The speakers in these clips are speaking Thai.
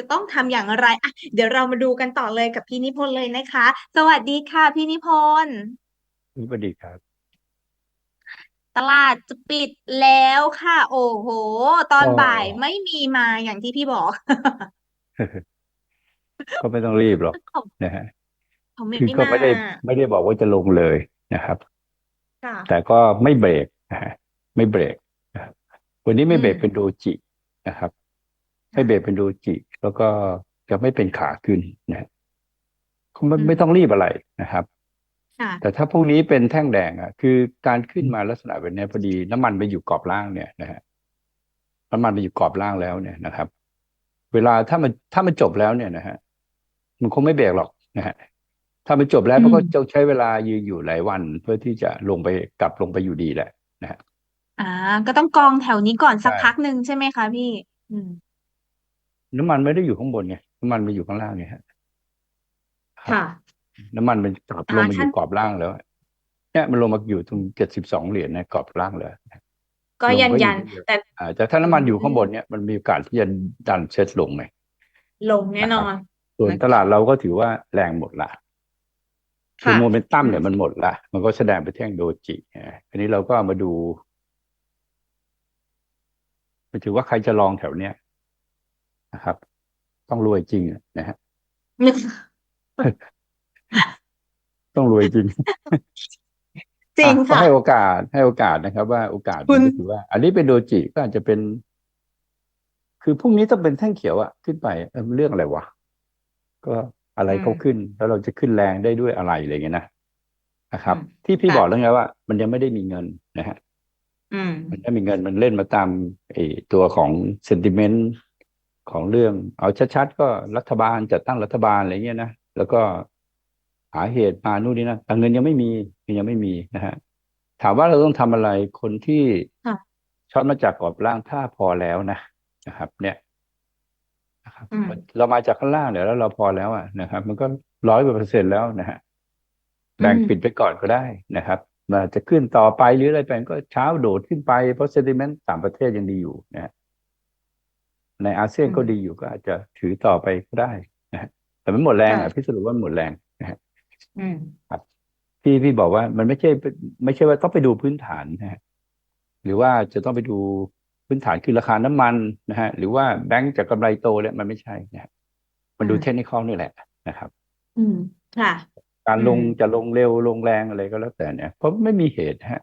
จะต้องทำอย่างไรอะเดี๋ยวเรามาดูกันต่อเลยกับพี่นิพนธ์เลยนะคะ สวัสดีค่ะ พี่นิพนธ์สวัสดีครับ ตลาดจะปิดแล้วค่ะ โอ้โห ตอนก็บ่ายไม่มีมาอย่างที่พี่บอก ก็ไม่ต้องรีบหรอกเขานะฮะเขาไม่คือไม่ก็มาไม่ได้ไม่ได้บอกว่าจะลงเลยนะครับ ค่ะ แต่ก็ไม่เบรกนะฮะไม่เบรกนะครับวันนี้ไม่เบรกอืม เป็นโดจินะครับ ไม่เบรกเป็นโดจิ แล้วก็จะไม่เป็นขาขึ้นนะฮะก็ไม่ไม่ต้องรีบอะไรนะครับค่ะแต่ถ้าพวกนี้เป็นแท่งแดงอะ คือการขึ้นมาลักษณะแบบนี้พอดีน้ำมันไปอยู่กรอบล่างเนี่ยนะฮะน้ำมันไปอยู่กรอบล่างแล้วเนี่ยนะครับ เวลาถ้ามันถ้ามันจบแล้วเนี่ยนะฮะมันคงไม่เบรกหรอกนะฮะถ้ามันจบแล้วอืมมันก็จะใช้เวลายืนอยู่หลายวัน เพื่อที่จะลงไปกลับลงไปอยู่ดีแหละนะฮะอ่า ก็ต้องกองแถวนี้ก่อนสักใช่พักหนึ่งใช่ไหมคะพี่ อืม น้ำมันไม่ได้อยู่ข้างบนไงน้ำมันมันอยู่ข้างล่างไงฮะครับค่ะ น้ำมันมันกลับอ่าลงมาอท่านยู่กรอบล่างแล้วเนี่ยมันลงมาอยู่ตรงเจ็ดสิบสองเหรียญในกรอบล่างเลยก็ลงยันก็อยัยู่นที่เดิมแต่อ่าแต่ถ้าน้ำมันอยู่ข้างบนเนี่ยมันมีโอกาสที่จะดันเซ็ตลงไงลงแน่นอน ส่วนนะคะตลาดเราก็ถือว่าแรงหมดละคือค่ะโมเมนตัมเนี่ยมันหมดละมันก็แสดงไปแท่งโดจิอ่าอันนี้เราก็มาดูไปถือว่าใครจะลองแถวเนี้ย นะครับ ต้องรวยจริงอะนะฮะต้องรวยจริง จริงอะก็ค่ะให้โอกาสให้โอกาสนะครับ ว่าโอกาสคุมันณก็คือว่า อันนี้เป็นโดจิก็อาจจะเป็น คือพรุ่งนี้ต้องเป็นแท่งเขียวอะขึ้นไปเออเรื่องอะไรวะก็อะไรอืมเขาขึ้น แล้วเราจะขึ้นแรงได้ด้วยอะไรอะไรเงี้ยนะนะครับอืมที่พี่ค่ะบอกแล้วไงว่า มันยังไม่ได้มีเงินนะฮะอืมมันไม่มีเงินมันเล่นมาตามไอ้ตัวของเซนติเมนต์ ของเรื่อง เอาชัดๆก็รัฐบาลจัดตั้งรัฐบาลอะไรเงี้ยนะแล้วก็หาเหตุมานู่นนี่นะแต่เงินยังไม่มีเงินยังไม่มีนะฮะถามว่าเราต้องทำอะไรคนที่ค่ะช็อตมาจากกรอบล่างถ้าพอแล้วนะนะครับ เนี่ยนะครับอืมเรามาจากข้างล่างเนี่ยแล้วเราพอแล้วอะนะครับ มันก็ร้อยกว่าเปอร์เซ็นต์แล้วนะฮะแบ่งอืมปิดไปก่อนก็ได้นะครับมาจะขึ้นต่อไปหรืออะไรไปก็เช้าโดดขึ้นไปเพราะเซนติเมนต์ต่างประเทศยังดีอยู่นะฮะ ในอาเซียนก็ดีอยู่ก็อาจจะถือต่อไปก็ได้นะฮะแต่มันหมดแรงอะค่ะพี่สรุปว่ามันหมดแรงนะฮะอืมพี่พี่บอกว่ามันไม่ใช่ ไม่ใช่ว่าต้องไปดูพื้นฐานนะฮะหรือว่าจะต้องไปดูพื้นฐานคือราคาน้ำมันนะฮะหรือว่าแบงก์จากกำไรโตเนี่ยมันไม่ใช่นะฮะมันดูอืมเทคนิคนี่แหละนะครับ อืมค่ะ การลงอืมจะลงเร็วลงแรงอะไรก็แล้วแต่เนี่ยเพราะไม่มีเหตุฮะ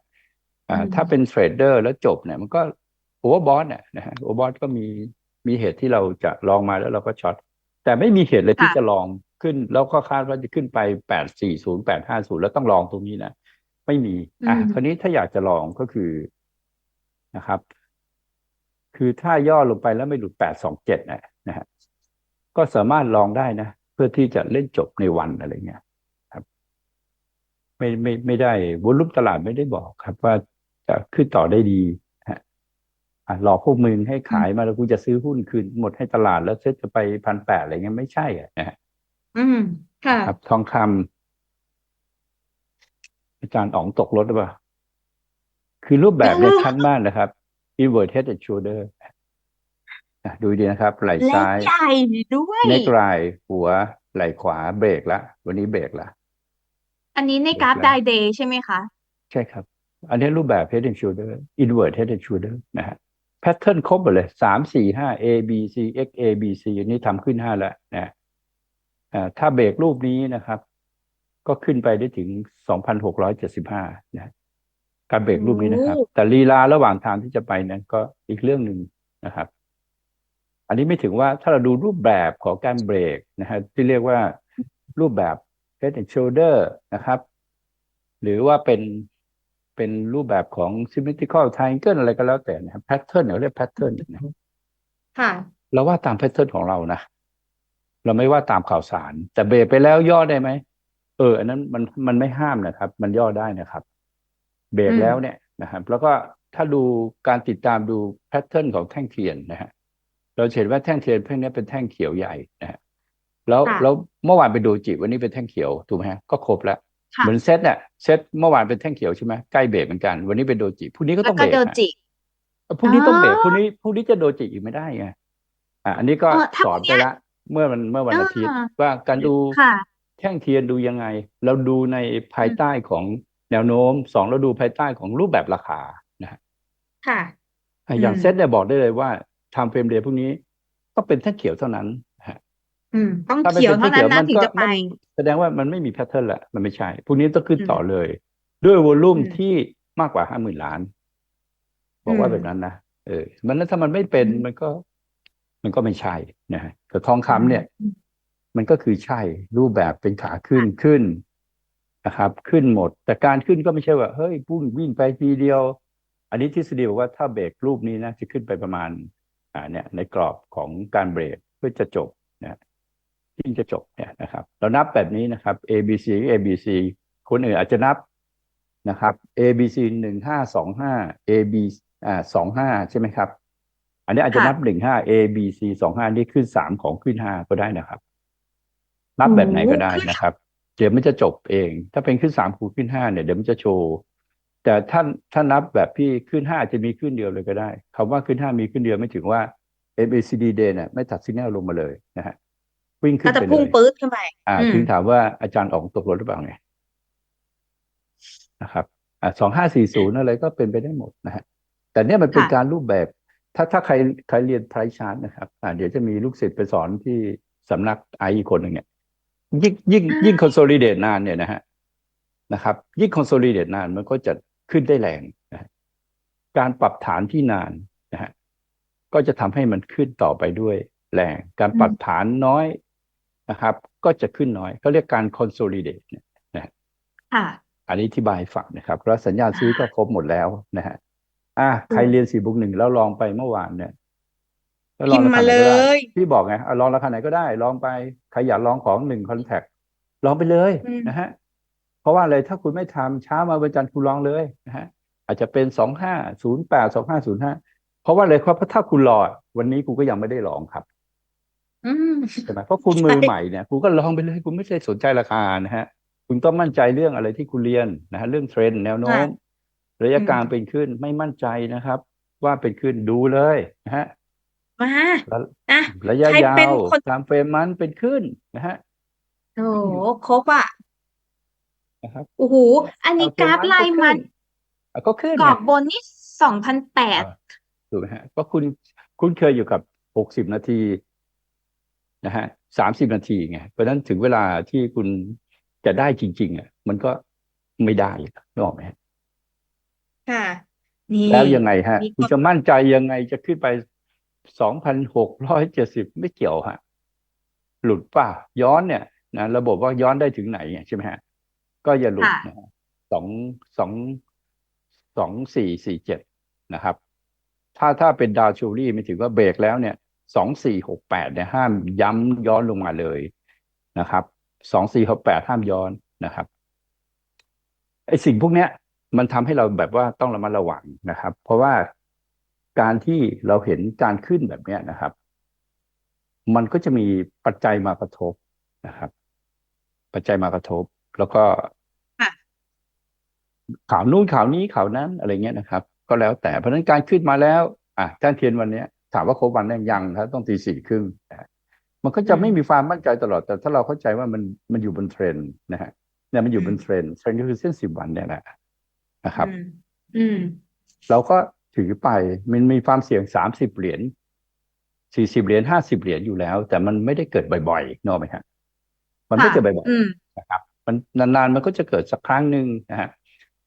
อ่าอืมถ้าเป็นเทรดเดอร์แล้วจบเนี่ย มันก็โอเวอร์บอทเนี่ยนะฮะโอเวอร์บอทก็มี มีเหตุที่เราจะลองมาแล้วเราก็ช็อตแต่ไม่มีเหตุเลยที่ค่ะจะลองขึ้น แล้วก็คาดว่าจะขึ้นไปแปดสี่ศูนย์แปดห้าศูนย์แล้วต้องลองตรงนี้นะไม่มีอะอืมคราวนี้ถ้าอยากจะลองก็คือนะครับ คือถ้าย่อลงไปแล้วไม่หลุดแปดสองเจ็ดนะนะฮะก็สามารถลองได้นะเพื่อที่จะเล่นจบในวันอะไรเงี้ยไม่ไม่ไม่ได้วอลุ่มตลาดไม่ได้บอกครับว่าจะขึ้นต่อได้ดีฮะอะ หลอกพวกมึงให้ขายมาแล้วกูจะซื้อหุ้นคืนหมดให้ตลาดแล้วเซ็ตจะไปพันแปดอะไรเงี้ยไม่ใช่อะนะฮะอืมค่ะครับทองคำอาจารย์อ๋องตกรถหรือเปล่า คือรูปแบบเนี่ยชัดมากนะครับ inward head and shoulder อะดูดีนะครับ ไหล่และซ้ายใหญ่ด้วยเนกไลหัวไหล่ขวาเบรกละวันนี้เบรกละอันนี้ในกราฟเบรกแล้วไดเดย์ใช่ไหมคะ ใช่ครับ อันนี้รูปแบบ head and shoulder inward head and shoulder นะฮะ แพทเทิร์นครบหมดเลยสามสี่ห้า A B C X A B C อันนี้ทำขึ้นห้าแล้วนะฮะอ่าถ้าเบรกรูปนี้นะครับ ก็ขึ้นไปได้ถึงสองพันหกร้อยเจ็ดสิบห้านะฮะการเบรกรูปนี้นะครับโอ้แต่ลีลาระหว่างทางที่จะไปนั้นก็อีกเรื่องหนึ่งนะครับ อันนี้ไม่ถึงว่าถ้าเราดูรูปแบบของการเบรกนะฮะที่เรียกว่ารูปแบบ head and shoulder นะครับ หรือว่าเป็น เป็นรูปแบบของ symmetrical triangle อะไรก็แล้วแต่นะครับ pattern เราเรียก pattern นะค่ะ เราว่าตาม pattern ของเรานะ เราไม่ว่าตามข่าวสาร แต่เบรกไปแล้วย่อได้ไหม เออ อันนั้นมันมันไม่ห้ามนะครับ มันย่อได้นะครับ เบรกอืมแล้วเนี่ยนะครับ แล้วก็ถ้าดูการติดตามดู pattern ของแท่งเทียนนะฮะ เราจะเห็นว่าแท่งเทียนพวกนี้เป็นแท่งเขียวใหญ่นะฮะแล้วค่ะแล้วเมื่อวานไปดูจิวันนี้เป็นแท่งเขียวถูกไหมฮะก็ครบแล้วค่ะ เหมือนเซตเนี่ยเซตเมื่อวานเป็นแท่งเขียวใช่ไหมใกล้เบรกเหมือนกัน วันนี้เป็นโดจิพรุ่งนี้ก็แล้ต้วองก็เบรกโดฮะจิพรุ่งนี้ต้องเบรกอ๋อพรุ่งนี้พรุ่งนี้จะโดจิอีกไม่ได้ไงอะอันนี้ก็เออถ้าสอนพรุ่งเนี้ยไปละเมื่อมันเมื่อวันอาทิตย์อ่าว่าการดูค่ะแท่งเทียนดูยังไง เราดูในภายใต้ของแนวโน้มสองเราดูภายใต้ของรูปแบบราคานะฮะค่ะอะ อย่างอืมเซตเนี่ยบอกได้เลยว่าทำเฟรมเดย์พวกนี้ต้องเป็นแท่งเขียวเท่านั้นนะฮะ อืม ต้องถ้าไม่เขียวเป็นเท่าแท่งนั้นเขียวมันก็นะถึงจะไป มันแสดงว่ามันไม่มีแพทเทิร์นแหละมันไม่ใช่ พวกนี้ต้องขึ้นอืม ต่อเลย ด้วยวอลลุ่มอืม ที่มากกว่าห้าหมื่นล้าน บอกว่าอืมแบบนั้นนะเออ มันแล้วถ้ามันไม่เป็นอืมมันก็ มันก็ไม่ใช่นะฮะแต่ทองคำเนี่ย อืมมันก็คือใช่รูปแบบเป็นขาขึ้นขึ้นนะครับ ขึ้นหมด แต่การขึ้นก็ไม่ใช่ว่าเฮ้ยพุ่งวิ่งไปทีเดียว อันนี้ทฤษฎีบอกว่าถ้าเบรกรูปนี้นะจะขึ้นไปประมาณ อ่าเนี่ย ในกรอบของการเบรกเพื่อจะจบนะ ที่จะจบเนี่ยนะครับ เรานับแบบนี้นะครับ A B C A B C คนอื่นอาจจะนับนะครับ A B C หนึ่งห้าสองห้า A B อ่าสองห้าใช่ไหมครับ อันนี้อาจจะค่ะนับหนึ่งห้า A B C สองห้านี่ขึ้นสามของขึ้นห้าก็ได้นะครับ นับแบบไหนก็ได้โอ้ขึ้นนะครับ เดี๋ยวมันจะจบเอง ถ้าเป็นขึ้นสามคูณขึ้นห้าเนี่ยเดี๋ยวมันจะโชว์แต่ถ้าถ้านับแบบพี่ขึ้นห้าอาจจะมีขึ้นเดียวเลยก็ได้คำว่าขึ้นห้ามีขึ้นเดียวไม่ถึงว่า M A C D Day เนี่ยไม่ตัดสัญญาณลงมาเลยนะฮะ วิ่งขึ้ก็นจะไปเลพุ่งยปื๊ดขึ้นไปอ่าอืมถึงถามว่าอาจารย์ออกตกรถหรือเปล่าไงนะครับอ่าสองห้าสี่ศูนย์อะไรก็เป็นไปได้หมดนะฮะแต่เนี่ยมันเป็นค่ะการรูปแบบ ถ้าถ้าใครใครเรียนไพรชาร์ตนะครับอ่าเดี๋ยวจะมีลูกศิษย์ไปสอนที่สำนักไออีกคนหนึ่งเนี่ยยิ่งยิ่งยิ่งคอนโซลิเดตนานเนี่ยนะฮะนะครับ ยิ่งคอนโซลิเดตนานมันก็จะขึ้นได้แรงนะฮะการปรับฐานที่นานนะฮะก็จะทำให้มันขึ้นต่อไปด้วยแรง การปรับฐานน้อย นะครับ ก็จะขึ้นน้อยเขาเรียกการคอนโซลิเดตเนี่ยค่ะอันนี้อธิบายให้ฟังนะครับแล้วสัญญาณซื้อก็ครบหมดแล้วนะฮะอะใครเรียนสี่บุกหนึ่งแล้วลองไปเมื่อวานเนี่ยแล้วลองพิมพ์ราคาไหนก็มาเลได้ยพี่บอกไงเอาลองราคาไหนก็ได้ ลองไปใครอยากลองของหนึ่งคอนแทคลองไปเลยอืมนะฮะเพราะว่าอะไรถ้าคุณไม่ทำเช้ามาวันจันทร์คุณลองเลยนะฮะอาจจะเป็นสองห้าศูนย์แปดสองห้าศูนย์ห้าเพราะว่าอะไรครับเพราะถ้าคุณรอวันนี้กูก็ยังไม่ได้ลองครับ อืมใช่ไหมเพราะคุณมือใหม่เนี่ยคุณก็ลองไปเลยคุณไม่ได้สนใจราคานะฮะ คุณต้องมั่นใจเรื่องอะไรที่คุณเรียนนะฮะเรื่องเทรนด์แนวโน้มระยะอืมกลางเป็นขึ้นไม่มั่นใจนะครับ ว่าเป็นขึ้นดูเลยนะฮะมาแล้วอะระยะใครยาเป็นวคนตามเฟรมมันเป็นขึ้นนะฮะโอ้โหครบอะนะครับโอ้โหอันนี้ตามเฟรกราฟมันลายก็มัขึ้นนอะก็ขึ้นกรไงอบบนนี่สองพันแปดอ่าถูกไหมฮะก็คุณคุณเคยอยู่กับหกสิบนาที นะฮะสามสิบนาทีไงเพราะฉะนั้นถึงเวลาที่คุณจะได้จริง ๆอะมันก็ไม่ได้นึกออกไหมฮะค่ะนี่แล้วยังไงฮะมีคนคุณจะมั่นใจยังไงจะขึ้นไปสองพันหกร้อยเจ็ดสิบไม่เกี่ยวฮะ หลุดป่ะ ย้อนเนี่ยนะระบบว่าย้อนได้ถึงไหนเนี่ยใช่ไหมฮะ ก็อย่าหลุดค่ะนะฮะสองสองสองสี่สี่เจ็ดนะครับ ถ้าถ้าเป็นดาวชูรี่ไม่ถือว่าเบรกแล้วเนี่ย สองสี่หกแปดเนี่ยห้ามย้ำย้อนลงมาเลยนะครับสองสี่หกแปดห้ามย้อนนะครับไอ้สิ่งพวกเนี้ย มันทำให้เราแบบว่าต้องระมัดระวังนะครับ เพราะว่าการที่เราเห็นการขึ้นแบบเนี้ยนะครับ มันก็จะมีปัจจัยมากระทบนะครับ ปัจจัยมากระทบ แล้วก็ค่ะข่าวนู้นข่าวนี้ข่าวนั้นอะไรเงี้ยนะครับ ก็แล้วแต่เพราะฉะนั้นการขึ้นมาแล้ว อะท่านเทียนวันเนี้ย ถามว่าครบวันยังยังครับต้องตีสี่ครึ่งนะฮะมันก็จะไม่มีความมั่นใจตลอด แต่ถ้าเราเข้าใจว่ามันมันอยู่บนเทรนด์นะฮะเนี่ยมันอยู่บนเทรนด์เทรนด์ก็คือเส้นสิบวันเนี่ยแหละนะครับ อืมอืมเราก็ถือไปมันมีความเสี่ยงสามสิบเหรียญสี่สิบเหรียญห้าสิบเหรียญอยู่แล้ว แต่มันไม่ได้เกิดบ่อยๆนกออกไหมฮะมันไม่ค่ะเกิดบ่อยอืมๆนะครับ มันนานๆมันก็จะเกิดสักครั้งหนึ่งนะฮะ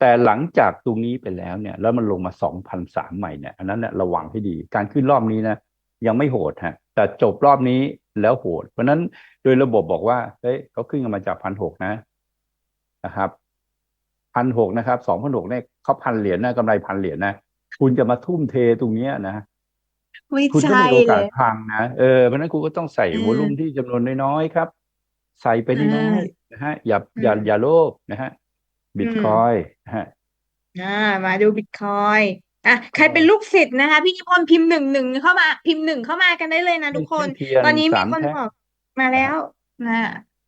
แต่หลังจากตรงนี้ไปแล้วเนี่ย แล้วมันลงมาสองพันสามใหม่เนี่ยอันนั้นเนี่ยระวังให้ดี การขึ้นรอบนี้นะยังไม่โหดฮะแต่จบรอบนี้แล้วโหด เพราะฉะนั้นโดยระบบบอกว่าเฮ้ยเขาขึ้นกันมาจากพันหกนะนะครับพันหกนะครับสองพันหกเนี่ยเขาพันเหรียญนะกำไรพันเหรียญนะคุณจะมาทุ่มเทตรงเนี้ยนะไม่คุณก็ใช่มีโอกาเลสยพังนะเออเพราะฉะนั้นคุณก็ต้องใส่อืมวอลุ่มที่จำนวนน้อยๆครับ ใส่ไปน้อยๆนะฮะอย่าอย่าอืมอย่าโลภนะฮะ บิตคอยนะฮะอ่ามาดูบิตคอยอะใครเป็นลูกศิษย์นะคะ พี่นิพนธ์พิมพ์หนึ่งหนึ่งเข้ามา พิมพ์หนึ่งเข้ามากันได้เลยนะทุกคนเทียนตอนนี้มีสามคนแท่งบอกมาแล้วนะ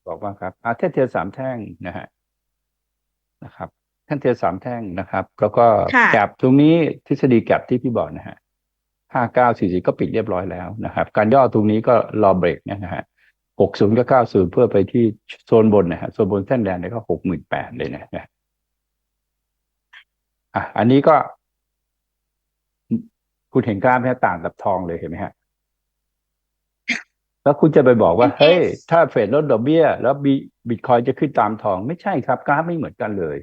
บอกว่าครับอาเทนเทียนสามแท่งนะฮะนะครับแท่นเทียนสามแท่งนะครับ แล้วก็ค่ะแกลบตรงนี้ทฤษฎีแกลบที่พี่บอกนะฮะห้าเก้าสี่สี่ก็ปิดเรียบร้อยแล้วนะครับ การย่อตรงนี้ก็รอเบรกนะฮะหกศูนย์ก็เก้าศูนย์เพื่อไปที่โซนบนนะฮะโซนบนเส้นแดงเนี่ยก็หกหมื่นแปดเลยนะนะ อะอันนี้ก็ คุณเห็นกราฟไหมฮะต่างกับทองเลยเห็นไหมฮะแล้วคุณจะไปบอกว่า MS เฮ้ย ถ้าเฟดลดดอกเบี้ย แล้วบีบิตคอยจะขึ้นตามทอง ไม่ใช่ครับ กราฟไม่เหมือนกันเลย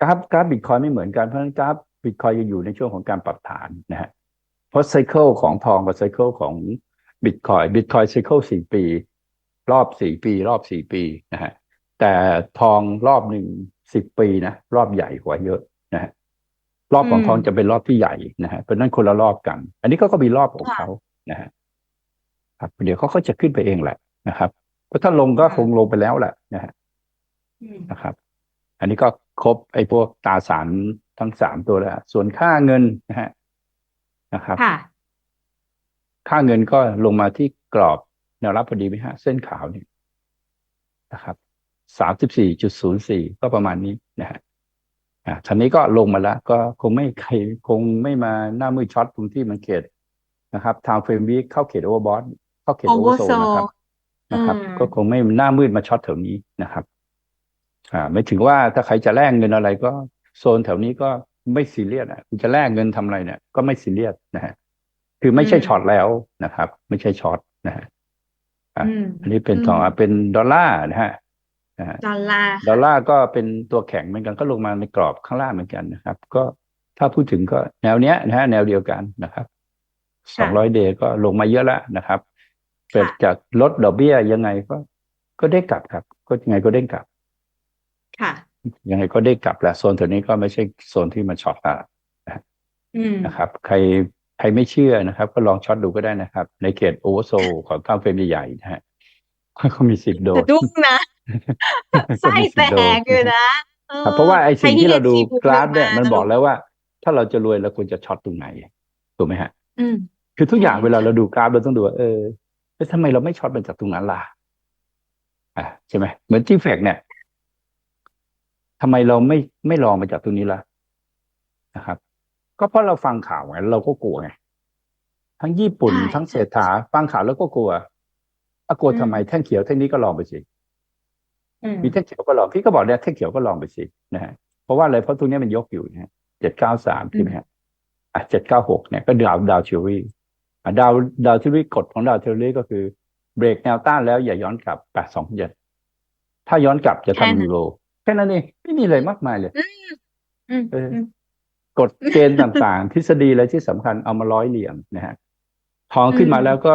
กราฟกราฟบิตคอยไม่เหมือนกันเพราะฉะนั้นกราฟบิตคอยจะอยู่ในช่วงของการปรับฐานนะฮะเพราะไซเคิลของทองกับไซเคิลของบิตคอยบิตคอยไซเคิลสี่ปี รอบสี่ปี รอบสี่ปีนะฮะแต่ทองรอบหนึ่ง สิบปีนะรอบใหญ่กว่าเยอะนะฮะรอบของอืมทองจะเป็นรอบที่ใหญ่นะฮะเพราะฉะนั้นคนละรอบกัน อันนี้ก็ก็มีรอบของค่ะเขานะฮะครับเดี๋ยวเขาก็จะขึ้นไปเองแหละนะครับเพราะถ้าลงก็ค่ะคงลงไปแล้วแหละนะฮะอืมนะครับ อันนี้ก็ครบไอ้พวกตราสารทั้งสามตัวแล้วส่วนค่าเงินนะฮะนะครับค่ะค่าเงินก็ลงมาที่กรอบแนวรับพอดีไหมฮะ เส้นขาวนี่นะครับ สามสิบสี่จุดศูนย์สี่ก็ประมาณนี้นะฮะอ่าทีนี้ก็ลงมาแล้วก็คงไม่ใครคงไม่มาหน้ามือช็อตตรงที่มันเขตนะครับทางเฟรมวีเข้าเขตโอเวอร์บอทเข้าเขตโอเวอร์โซ Oversold นะครับนะครับอืมก็คงไม่หน้ามืดมาช็อตแถวนี้นะครับ อ่า ไม่ถึงว่าถ้าใครจะแลกเงินอะไรก็โซนแถวนี้ก็ไม่ซีเรียสอะคุณจะแลกเงินทำอะไรเนี่ย ก็ไม่ซีเรียสนะฮะคือไม่ใช่อืมช็อตแล้วนะครับ ไม่ใช่ช็อตนะฮะอะอืมอันนี้เป็นอืมทองอะเป็นดอลลาร์นะฮะนะฮะ ดอลลาร์ดอลลาร์ก็เป็นตัวแข็งเหมือนกันก็ลงมาในกรอบข้างล่างเหมือนกันนะครับ ก็ถ้าพูดถึงก็แนวเนี้ยนะฮะแนวเดียวกันนะครับสองร้อยเดย์ก็ลงมาเยอะแล้วนะครับเกิดจากลดดอกเบี้ยยังไงก็ ก็ได้กลับครับ ก็ยังไงก็ได้กลับ ค่ะ ยังไงก็ได้กลับแหละโซนแถวนี้ก็ไม่ใช่โซนที่มันช็อตละอืมนะครับ ใครใครไม่เชื่อนะครับ ก็ลองช็อตดูก็ได้นะครับ ในเขตโอเวอร์โซของข้ามเฟรมใหญ่ๆนะฮะก็มีสิบโดสะนดุ้งนะ ไส้แตกอยู่นะออครับเพราะว่าไอ้สิ่งใคที่เราดูล่น G-book กราฟเนี่ยลงมันจะบอกรู้แล้วว่า ถ้าเราจะรวยเราควรจะช็อตตรงไหนถูกไหมฮะอืมคือทุกอย่างใช่เวลาค่ะเราดูกราฟเราต้องดูว่าเออเอ๊ะทำไมเราไม่ช็อตมันจากตรงนั้นล่ะอะใช่ไหมเหมือนที่แฟกเนี่ยทำไมเราไม่ไม่ลองมาจากตรงนี้ล่ะนะครับ ก็เพราะเราฟังข่าวไงเราก็กลัวไงทั้งญี่ปุ่นใช่ทั้งเศรษฐาฟังข่าวแล้วก็กลัวอะกลัวอืมทำไมแท่งเขียวแท่งนี้ก็ลองไปสิอื มมีแท่งเขียวก็ลองพี่ก็บอกเนี่ยแท่งเขียวก็ลองไปสินะฮะเพราะว่าอะไรเพราะตรงเนี้ยมันยกอยู่นะฮะเจ็ดเก้าสามใช่ไหมฮะอะเจ็ดเก้าหกเนี่ยก็ดาวดาวเทอรี่อะดาวดาวเทอรี่กฎของดาวเทอรี่ก็คือเบรกแนวต้านแล้วอย่าย้อนกลับแปดสองเจ็ดถ้าย้อนกลับจะแค่นั้นทำยูโรแค่นั้นเองไม่มีอะไรมากมายเลยอืมเอออืมกฎเกณฑ์ต่างๆ ทฤษฎีอะไรที่สำคัญเอามาร้อยเหลี่ยมนะฮะทองขึ้นมาอืมแล้วก็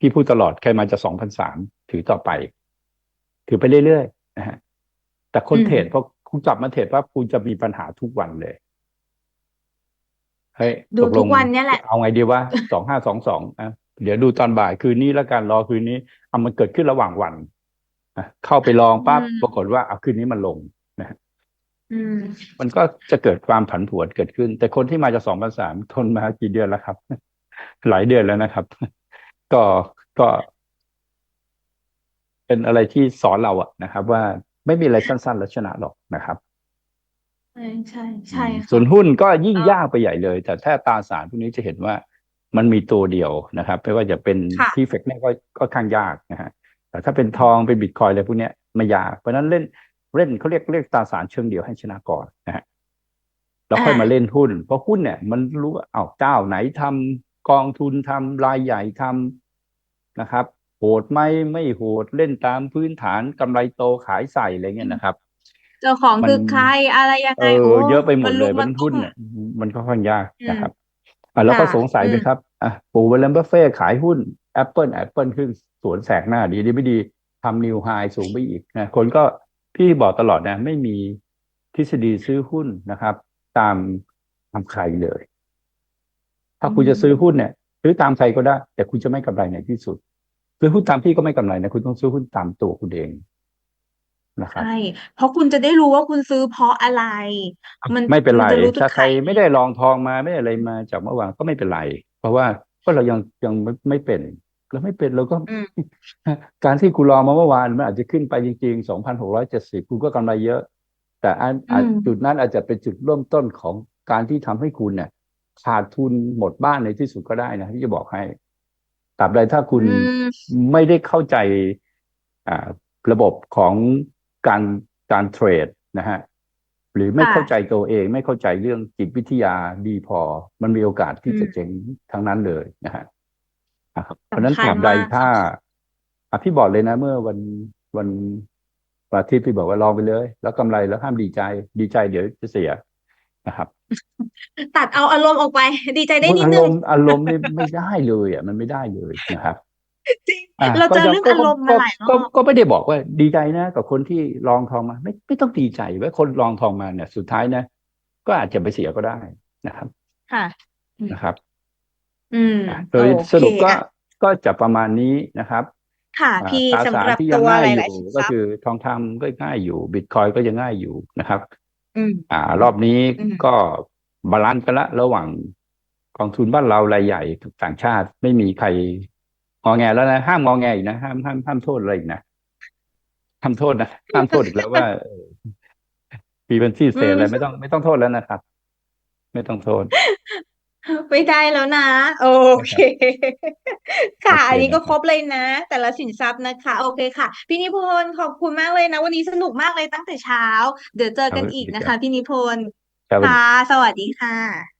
พี่พูดตลอดใครมาจะสองพันสามถือต่อไป ถือไปเรื่อยๆนะฮะแต่คนเทรดพอคุณจับมาเทรดว่าคุณจะมีปัญหาทุกวันเลยเฮ้ยดูตกลทุงกวันเนี่ยแหละ เอาไงดีว่าสองห้าสองสองอะเดี๋ยวดูตอนบ่ายคืนนี้แล้วกันรอคืนนี้เอามันเกิดขึ้นระหว่างวันอะเข้าไปลองปั๊บอืมปรากฏว่าเอาคืนนี้มันลงอืมมันก็จะเกิดความผันผวนเกิดขึ้น แต่คนที่มาจากสองพันสามทนมากี่เดือนแล้วครับ หลายเดือนแล้วนะครับ ก็ก็ เป็นอะไรที่สอนเราอะนะครับ ว่าไม่มีอะไรสั้นๆแล้วชนะหรอกนะครับใช่ใช่ใช่ค่ะส่วนหุ้นก็ยิ่งเออยากไปใหญ่เลย แต่ถ้าตราสารพวกนี้จะเห็นว่ามันมีตัวเดียวนะครับไม่ว่าจะเป็นค่ะที่เฟกเนี่ยก็ก็ข้างยากนะฮะแต่ถ้าเป็นทองเป็นบิตคอยอะไรพวกเนี้ยไม่ยากเพราะฉะนั้นเล่นเล่นเขาเรียกเรียกตราสารเชิงเดียวให้ชนะก่อนนะฮะแล้วค่อยมาเล่นหุ้น เพราะหุ้นเนี่ย มันรู้ว่าเอาวเจ้าไหนทำกองทุนทำรายใหญ่ทำนะครับ โหดไหมไม่โหดเล่นตามพื้นฐานกำไรโตขายใส่อะไรเงี้ยนะครับ เจ้าของมันคือใครอะไรยังเอไงโอ้เยอะไปหมดเลยมัมันนลุกหุ้นมาเนี่ยมันก็ค่อนข้างยากอืมนะครับอะแล้วก็ค่ะสงสัยไหมอืมครับอะปู่เวลเลนบัฟเฟ่ขายหุ้น Apple Apple ขึ้นสวนแสกหน้าดีดีไม่ดีทำนิวไฮสูงไปอีกนะคนก็พี่บอกตลอดนะ ไม่มีทฤษฎีซื้อหุ้นนะครับ ตามตามใครเลย ถ้าคุณจะซื้อหุ้นเนี่ยซื้อตามใครก็ได้ แต่คุณจะไม่กำไรในที่สุด ซื้อหุ้นตามพี่ก็ไม่กำไรนะคุณต้องซื้อหุ้นตามตัวคุณเองนะครับใช่เพราะคุณจะได้รู้ว่าคุณซื้อเพราะอะไร มันไม่เป็นไรคุณจะรู้ทุกถ้าใครไข่ไม่ได้ลองทองมาไม่ได้อะไรมาจากเมื่อวานก็ไม่เป็นไร เพราะว่าก็เรายังยังไม่ไม่เป็นเราไม่เป็นเราก็อืมการที่คุณลองมาเมื่อวานมันอาจจะขึ้นไปจริงๆสองพันหกร้อยเจ็ดสิบคุณก็กำไรเยอะ แต่อันอาจอืมจุดนั้นอาจจะเป็นจุดเริ่มต้นของการที่ทำให้คุณเนี่ยขาดทุนหมดบ้านในที่สุดก็ได้นะที่จะบอกให้ ตราบใดถ้าคุณอืมไม่ได้เข้าใจอ่าระบบของการการเทรดนะฮะหรือไม่ค่ะเข้าใจตัวเอง ไม่เข้าใจเรื่องจิตวิทยาดีพอ มันมีโอกาสที่จะอืมเจ๊งทั้งนั้นเลยนะฮะนะครับเพราะฉะนั้นสำคัญตราบใดมากถ้าอะพี่บอกเลยนะ เมื่อวันวันวันอาทิตย์พี่บอกว่าลองไปเลย แล้วกำไรแล้วห้ามดีใจ ดีใจเดี๋ยวจะเสีย นะครับตัดเอาอารมณ์ออกไป ดีใจได้นิดอานึรงมณ์อารมณ์นี่ไม่ได้เลยอะมันไม่ได้เลยนะครับจริงอะเราเจอก็เรื่องก็อารมณ์มาก็หลายรก็อบก็ไม่ได้บอกว่าดีใจนะ กับคนที่ลองทองมา ไม่ไม่ต้องดีใจว่าคนลองทองมาเนี่ย สุดท้ายนะ ก็อาจจะไปเสียก็ได้นะครับ ค่ะนะครับ อืมอะโดยโอสรุปเคก็อะก็จะประมาณนี้นะครับ ค่ะอ่าพี่ตราสำสารหรับที่ยัตังวง่ายหอลายยู่ๆสินก็ทรัพคืย์อทองคำก็ง่ายอยู่ บิตคอยก็ยังง่ายอยู่นะครับ อืมอ่ารอบนี้อืมก็บาลานซ์กันละระหว่างกองทุนบ้านเรารายใหญ่กับต่างชาติไม่มีใครงอแงแล้วนะห้ามงอแงอีกนะห้ามห้ามห้ามโทษอะไรอีกนะห้ามโทษนะห้ามโทษอีกแล้วว่าปีเป็นที่เซอืมอะไรไม่ต้องไม่ต้องโทษแล้วนะครับ ไม่ต้องโทษ ไม่ได้แล้วนะ โอเค ค่ะ โอเคอันนี้ก็นะครับครบเลยนะ แต่ละสินทรัพย์นะคะ โอเคค่ะ พี่นิพนธ์ขอบคุณมากเลยนะ วันนี้สนุกมากเลยตั้งแต่เช้า เดี๋ยวเจอกันอีกนะคะพี่นิพนธ์ครับค่ะ สวัสดีค่ะ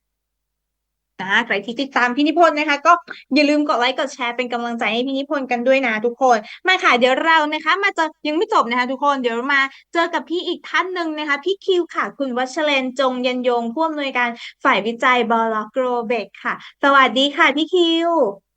นะใครที่ติดตามพี่นิพนธ์นะคะ ก็อย่าลืมกดไลค์กดแชร์เป็นกำลังใจให้พี่นิพนธ์กันด้วยนะทุกคน มาค่ะเดี๋ยวเรานะคะ มาเจอยังไม่จบนะคะ ทุกคนเดี๋ยวมาเจอกับพี่อีกท่านหนึ่งนะคะ พี่คิวค่ะ คุณวัชเลนจงยันยงผู้อำนวยการฝ่ายวิจัยบลโกรเบกค่ะ สวัสดีค่ะพี่คิว